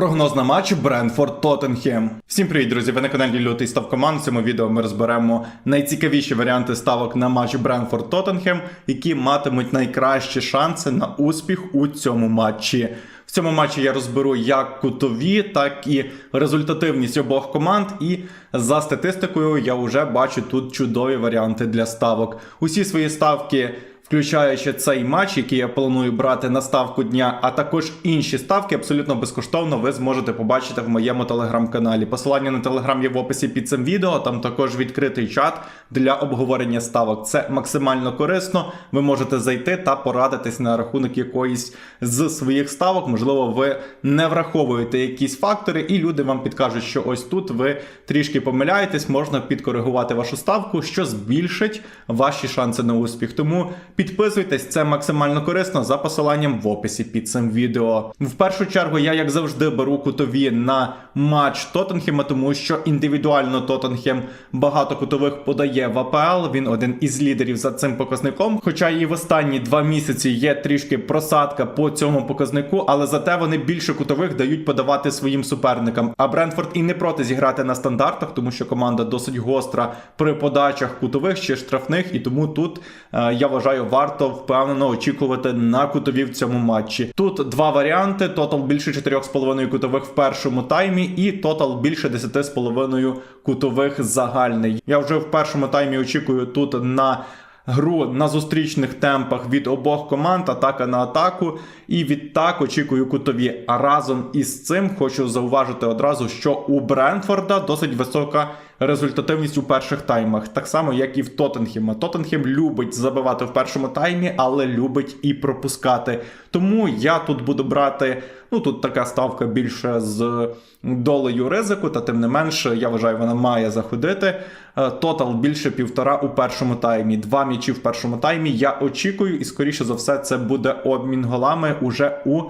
Прогноз на матч Бренфорд Тоттенхем. Всім привіт, друзі! Ви на каналі Лютий Став Команд. В цьому відео ми розберемо найцікавіші варіанти ставок на матч Бренфорд Тоттенхем, які матимуть найкращі шанси на успіх у цьому матчі. В цьому матчі я розберу як кутові, так і результативність обох команд. І за статистикою я вже бачу тут чудові варіанти для ставок. Усі свої ставки включаючи цей матч, який я планую брати на ставку дня, а також інші ставки абсолютно безкоштовно ви зможете побачити в моєму телеграм-каналі. Посилання на телеграм є в описі під цим відео. Там також відкритий чат для обговорення ставок. Це максимально корисно. Ви можете зайти та порадитись на рахунок якоїсь з своїх ставок. Можливо, ви не враховуєте якісь фактори, і люди вам підкажуть, що ось тут ви трішки помиляєтесь, можна підкоригувати вашу ставку, що збільшить ваші шанси на успіх. Тому підписуйтесь, це максимально корисно за посиланням в описі під цим відео. В першу чергу я, як завжди, беру кутові на матч Тоттенхема, тому що індивідуально Тоттенхем багато кутових подає в АПЛ. Він один із лідерів за цим показником. Хоча і в останні два місяці є трішки просадка по цьому показнику, але зате вони більше кутових дають подавати своїм суперникам. А Брентфорд і не проти зіграти на стандартах, тому що команда досить гостра при подачах кутових чи штрафних, і тому тут е, я вважаю, варто впевнено очікувати на кутові в цьому матчі. Тут два варіанти: тотал більше 4,5 кутових в першому таймі, і тотал більше 10,5 кутових загальний. Я вже в першому таймі очікую тут на. Гру на зустрічних темпах від обох команд, атака на атаку, і відтак очікую кутові. А разом із цим хочу зауважити одразу, що у Бренфорда досить висока результативність у перших таймах, так само як і в Тоттенхема. Тоттенхем любить забивати в першому таймі, але любить і пропускати. Тому я тут буду брати. Ну тут така ставка більше з долею ризику, та тим не менше, я вважаю, вона має заходити. Е, Тотал більше півтора у першому таймі. Два м'ячі в першому таймі. Я очікую, і скоріше за все, це буде обмін голами уже у.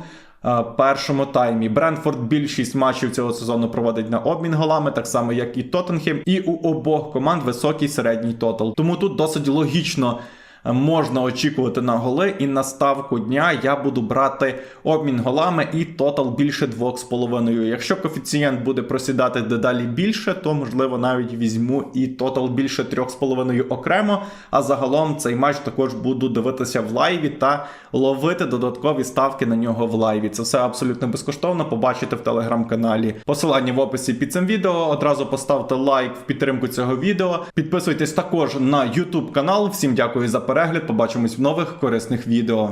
Першому таймі Бренфорд більшість матчів цього сезону проводить на обмін голами, так само як і Тоттенхем, і у обох команд високий середній тотал. Тому тут досить логічно можна очікувати на голи, і на ставку дня я буду брати обмін голами і тотал більше 2,5. Якщо коефіцієнт буде просідати дедалі більше, то можливо навіть візьму і тотал більше 3,5 окремо. А загалом цей матч також буду дивитися в лайві та ловити додаткові ставки на нього в лайві. Це все абсолютно безкоштовно. Побачите в телеграм-каналі. Посилання в описі під цим відео. Одразу поставте лайк в підтримку цього відео. Підписуйтесь також на YouTube канал. Всім дякую за перегляд. Побачимось в нових корисних відео.